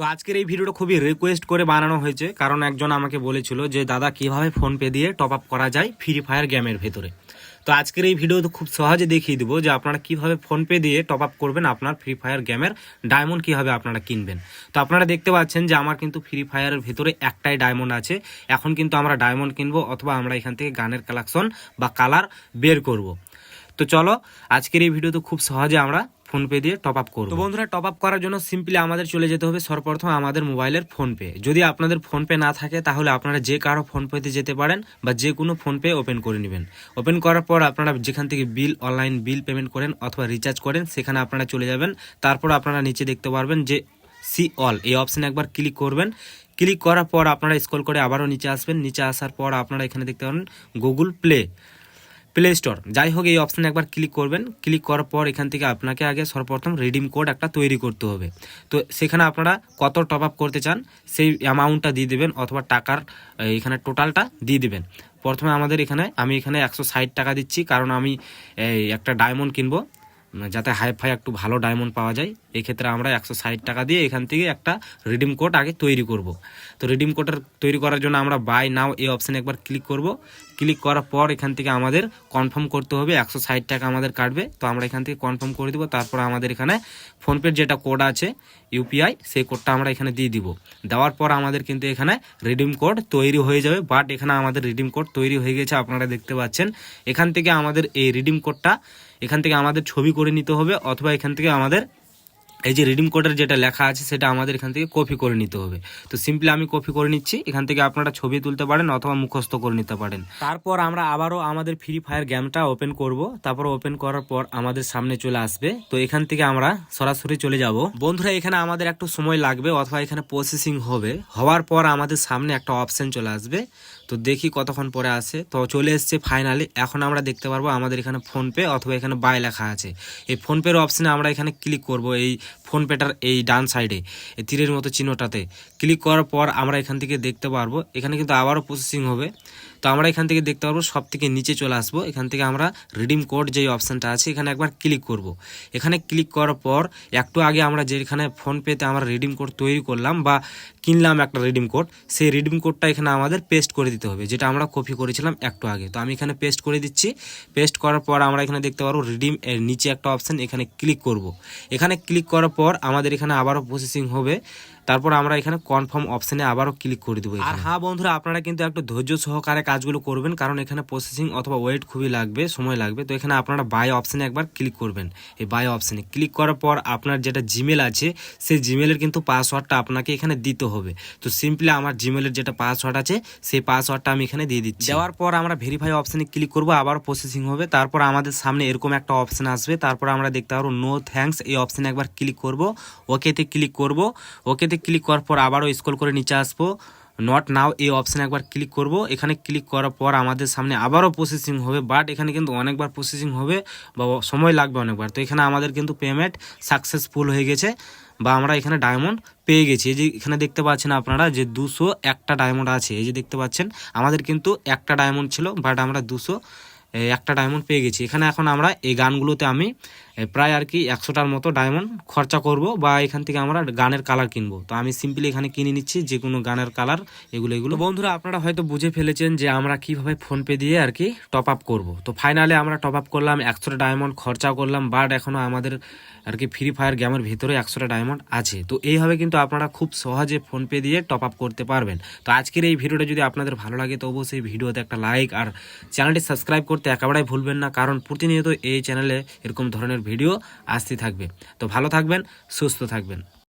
তো আজকের এই ভিডিওটা খুবই রিকোয়েস্ট করে বানানো হয়েছে। কারণ একজন আমাকে বলেছিল যে, দাদা, কীভাবে ফোন পে দিয়ে টপ আপ করা যায় ফ্রি ফায়ার গেমের ভেতরে? তো আজকের এই ভিডিও তো খুব সহজে দেখিয়ে দেবো যে, আপনারা কীভাবে ফোনপে দিয়ে টপ আপ করবেন আপনার ফ্রি ফায়ার গেমের ডায়মন্ড কীভাবে আপনারা কিনবেন। তো আপনারা দেখতে পাচ্ছেন যে, আমার কিন্তু ফ্রি ফায়ারের ভেতরে একটাই ডায়মন্ড আছে। এখন কিন্তু আমরা ডায়মন্ড কিনবো অথবা আমরা এখান থেকে গানের কালেকশন বা কালার বের করব। তো চলো, আজকের এই ভিডিও তো খুব সহজে আমরা ফোনপে দিয়ে টপ আপ করব। বন্ধুরা টপ আপ করার জন্য সিম্পলি আমাদের চলে যেতে হবে সর্বপ্রথম আমাদের মোবাইলের ফোনপে। যদি আপনাদের ফোনপে না থাকে, তাহলে আপনারা যে কারও ফোনপেতে যেতে পারেন বা যে কোনো ফোনপে ওপেন করে নেবেন। ওপেন করার পর আপনারা যেখান থেকে বিল অনলাইন বিল পেমেন্ট করেন অথবা রিচার্জ করেন, সেখানে আপনারা চলে যাবেন। তারপর আপনারা নিচে দেখতে পারবেন যে সি অল এই অপশানে একবার ক্লিক করবেন। ক্লিক করার পর আপনারা স্ক্রল করে আবারও নিচে আসবেন। নিচে আসার পর আপনারা এখানে দেখতে পারেন গুগল প্লে প্লে স্টোর যাই হোক এই অপশানে একবার ক্লিক করবেন। ক্লিক করার পর এখান থেকে আপনাকে আগে সর্বপ্রথম রিডিম কোড একটা তৈরি করতে হবে। তো সেখানে আপনারা কত টপ আপ করতে চান, সেই অ্যামাউন্টটা দিয়ে দেবেন অথবা টাকার এখানে টোটালটা দিয়ে দেবেন। প্রথমে আমাদের এখানে, আমি এখানে একশো ষাট টাকা দিচ্ছি, কারণ আমি একটা ডায়মন্ড কিনবো, যাতে হাই ফাই একটু ভালো ডায়মন্ড পাওয়া যায়। এই ক্ষেত্রে আমরা একশো ষাট টাকা দিয়ে এখান থেকে একটা রিডিম কোড আগে তৈরি করব। তো রিডিম কোডের তৈরি করার জন্য আমরা বাই নাও এই অপশানে একবার ক্লিক করব। ক্লিক করার পর এখান থেকে আমাদের কনফার্ম করতে হবে, একশো ষাট টাকা আমাদের কাটবে। তো আমরা এখান থেকে কনফার্ম করে দেবো, তারপর আমাদের এখানে ফোনপের যেটা কোড আছে ইউপিআই সেই কোডটা আমরা এখানে দিয়ে দিব। দেওয়ার পর আমাদের কিন্তু এখানে রিডিম কোড তৈরি হয়ে যাবে বাট এখানে আমাদের রিডিম কোড তৈরি হয়ে গেছে, আপনারা দেখতে পাচ্ছেন। এখান থেকে আমাদের এই রিডিম কোডটা এখান থেকে আমাদের ছবি করে নিতে হবে, অথবা এখান থেকে আমাদের এই যে রিডিম কোডের যেটা লেখা আছে, সেটা আমাদের এখান থেকে কপি করে নিতে হবে। তো সিম্পলি আমি কপি করে নিচ্ছি, এখান থেকে আপনারা ছবি তুলতে পারেন অথবা মুখস্থ করে নিতে পারেন। তারপর আমরা আবারও আমাদের ফ্রি ফায়ার গেমটা ওপেন করব। তারপর ওপেন করার পর আমাদের সামনে চলে আসবে। তো এখান থেকে আমরা সরাসরি চলে যাব। বন্ধুরা, এখানে আমাদের একটু সময় লাগবে অথবা এখানে প্রসেসিং হবে। হওয়ার পর আমাদের সামনে একটা অপশন চলে আসবে। তো দেখি কতক্ষণ পরে আসে। তো চলে এসছে ফাইনালি এখন আমরা দেখতে পারব আমাদের এখানে ফোনপে অথবা এখানে বাই লেখা আছে। এই ফোনপের অপশানে আমরা এখানে ক্লিক করব। এই ফোনপেটার এই ডান সাইডে, এই তীরের মতো চিহ্নটাতে। ক্লিক করার পর আমরা এখান থেকে দেখতে পারব, এখানে কিন্তু আবারও প্রসেসিং হবে। তো আমরা এখান থেকে দেখতে পারব, সব থেকে নিচে চলে আসব। এখান থেকে আমরা রিডিম কোড যেই অপশানটা আছে, এখানে একবার ক্লিক করব। এখানে ক্লিক করার পর, একটু আগে আমরা যেখানে ফোনপেতে আমরা রিডিম কোড তৈরি করলাম বা কিনলাম একটা রিডিম কোড সেই রিডিম কোডটা এখানে আমাদের পেস্ট করে দিতে হবে, যেটা আমরা কপি করেছিলাম একটু আগে। তো আমি এখানে পেস্ট করে দিচ্ছি। পেস্ট করার পর আমরা এখানে দেখতে পারব রিডিম এর নিচে একটা অপশান এখানে ক্লিক করব। এখানে ক্লিক করার পর আমাদের এখানে আবারও প্রসেসিং হবে। তারপর আমরা এখানে কনফার্ম অপশানে আবারও ক্লিক করে দেবো আর হ্যাঁ বন্ধুরা আপনারা কিন্তু একটু ধৈর্য সহকারে কাজগুলো করবেন কারণ এখানে প্রসেসিং অথবা ওয়েট খুবই লাগবে সময় লাগবে। তো এখানে আপনারা বাই অপশানে একবার ক্লিক করবেন। এই বাই অপশানে ক্লিক করার পর আপনার যেটা জিমেল আছে সেই জিমেলের কিন্তু পাসওয়ার্ডটা আপনাকে এখানে দিতে হবে। তো সিম্পলি আমার জিমেলের যেটা পাসওয়ার্ড আছে সেই পাসওয়ার্ডটা আমি এখানে দিয়ে দিচ্ছি। দেওয়ার পর আমরা ভেরিফাই অপশানে ক্লিক করব আবার প্রসেসিং হবে। তারপর আমাদের সামনে এরকম একটা অপশান আসবে। তারপর আমরা দেখতে পারব নো থ্যাঙ্কস এই অপশানে একবার ক্লিক করব। ওকেতে ক্লিক করব। ওকেতে ক্লিক করার পর আবারও স্ক্রল করে নিচে আসব। নট নাও এই অপশানে একবার ক্লিক করব। এখানে ক্লিক করার পর আমাদের সামনে আবারও প্রসেসিং হবে বাট এখানে কিন্তু অনেকবার প্রসেসিং হবে বা সময় লাগবে অনেকবার। তো এখানে আমাদের কিন্তু পেমেন্ট সাকসেসফুল হয়ে গেছে বা আমরা এখানে ডায়মন্ড পেয়ে গেছি। এই যে এখানে দেখতে পাচ্ছেন আপনারা যে দুশো একটা ডায়মন্ড আছে। এই যে দেখতে পাচ্ছেন, আমাদের কিন্তু একটা ডায়মন্ড ছিল বাট আমরা দুশো একটা ডায়মন্ড পেয়ে গেছি। এখানে এখন আমরা এই গানগুলোতে আমি প্রায় আর কি একশোটার মতো ডায়মন্ড খরচা করব বা এখান থেকে আমরা গানের কালার কিনবো। তো আমি সিম্পলি এখানে কিনে নিচ্ছি যে কোনো গানের কালার এগুলো এগুলো। বন্ধুরা, আপনারা হয়তো বুঝে ফেলেছেন যে আমরা কীভাবে ফোনপে দিয়ে আর কি টপ আপ করব। তো ফাইনালে আমরা টপ আপ করলাম, একশোটা ডায়মন্ড খরচা করলাম বাট এখনও আমাদের আর কি ফ্রি ফায়ার গেমের ভিতরে একশোটা ডায়মন্ড আছে। তো এইভাবে কিন্তু আপনারা খুব সহজে ফোনপে দিয়ে টপ আপ করতে পারবেন। তো আজকের এই ভিডিওটা যদি আপনাদের ভালো লাগে, তো অবশ্যই ভিডিওতে একটা লাইক আর চ্যানেলটি সাবস্ক্রাইব করতে একেবারেই ভুলবেন না, কারণ প্রতিনিয়ত এই চ্যানেলে এরকম ধরনের ভিডিও আসতে থাকবে। তো ভালো থাকবেন সুস্থ থাকবেন।